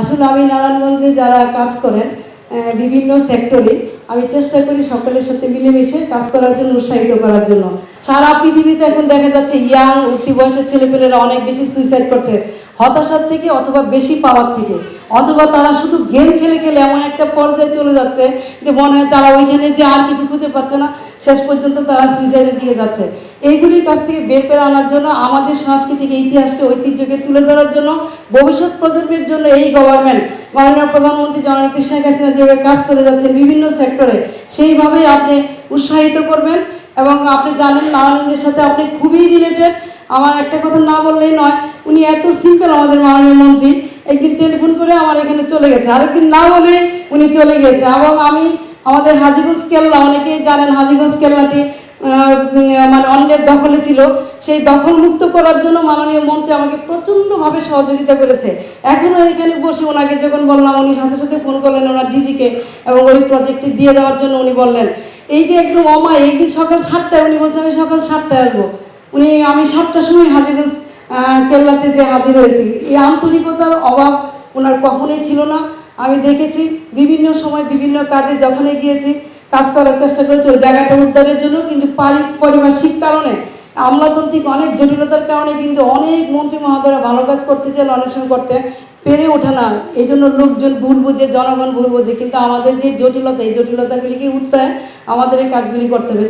আসলে আমি নারায়ণগঞ্জে যারা কাজ করেন বিভিন্ন সেক্টরে, আমি চেষ্টা করি সকলের সাথে মিলেমিশে কাজ করার জন্য, উৎসাহিত করার জন্য। সারা পৃথিবীতে এখন দেখা যাচ্ছে ইয়াং উঠতি বয়সের ছেলেপেলেরা অনেক বেশি সুইসাইড করছে, হতাশার থেকে অথবা বেশি পাওয়ার থেকে। অথবা তারা শুধু গেম খেলে খেলে এমন একটা পর্যায়ে চলে যাচ্ছে যে মনে হয় তারা ওইখানে যে আর কিছু খুঁজে পাচ্ছে না, শেষ পর্যন্ত তারা সুইসাইডে দিয়ে যাচ্ছে। এইগুলির কাছ থেকে বের করে আনার জন্য, আমাদের সাংস্কৃতিক ইতিহাসকে, ঐতিহ্যকে তুলে ধরার জন্য, ভবিষ্যৎ প্রজন্মের জন্য এই গভর্নমেন্ট মাননীয় প্রধানমন্ত্রী জননেত্রী শেখ হাসিনা যেভাবে কাজ করে যাচ্ছেন বিভিন্ন সেক্টরে সেইভাবেই আপনি উৎসাহিত করবেন। এবং আপনি জানেন নারায়ণগঞ্জের সাথে আপনি খুবই রিলেটেড আমার একটা কথা না বললেই নয়, উনি এত সিম্পল আমাদের মাননীয় মন্ত্রী। একদিন টেলিফোন করে আমার এখানে চলে গেছে। আরেকদিন না বলে উনি চলে গেছে এবং আমি, আমাদের হাজিগঞ্জ কেল্লা, অনেকেই জানেন হাজিগঞ্জ কেল্লাটি মানে অন্যের দখলে ছিল। সেই দখল মুক্ত করার জন্য মাননীয় মন্ত্রী আমাকে প্রচণ্ডভাবে সহযোগিতা করেছে। এখনও এখানে বসে ওনাকে যখন বললাম উনি সাথে সাথে ফোন করলেন ওনার ডিজিকে এবং ওই প্রজেক্টটি দিয়ে দেওয়ার জন্য উনি বললেন এই যে একদম অমায় এই সকাল সাতটায় উনি বলছে আমি সকাল সাতটায় আসব। উনি আমি সাতটার সময় আহ, কেল্লাতে যে হাজির হয়েছি। এই আন্তরিকতার অভাব ওনার কখনোই ছিল না। আমি দেখেছি বিভিন্ন সময় বিভিন্ন কাজে যখনই গিয়েছি কাজ করার চেষ্টা করেছে। ওই জায়গাটা উদ্ধারের জন্য কিন্তু পারি পারিপার্শ্বিক কারণে আমলাতান্ত্রিক অনেক জটিলতার কারণে কিন্তু অনেক মন্ত্রী মহোদয়রা ভালো কাজ করতে চান অনেক সময় করতে পেরে ওঠে না। এই জন্য লোকজন ভুল বুঝে, জনগণ ভুল বুঝে কিন্তু আমাদের যে জটিলতা, এই জটিলতাগুলিকে উত্তায় আমাদের এই কাজগুলি করতে হবে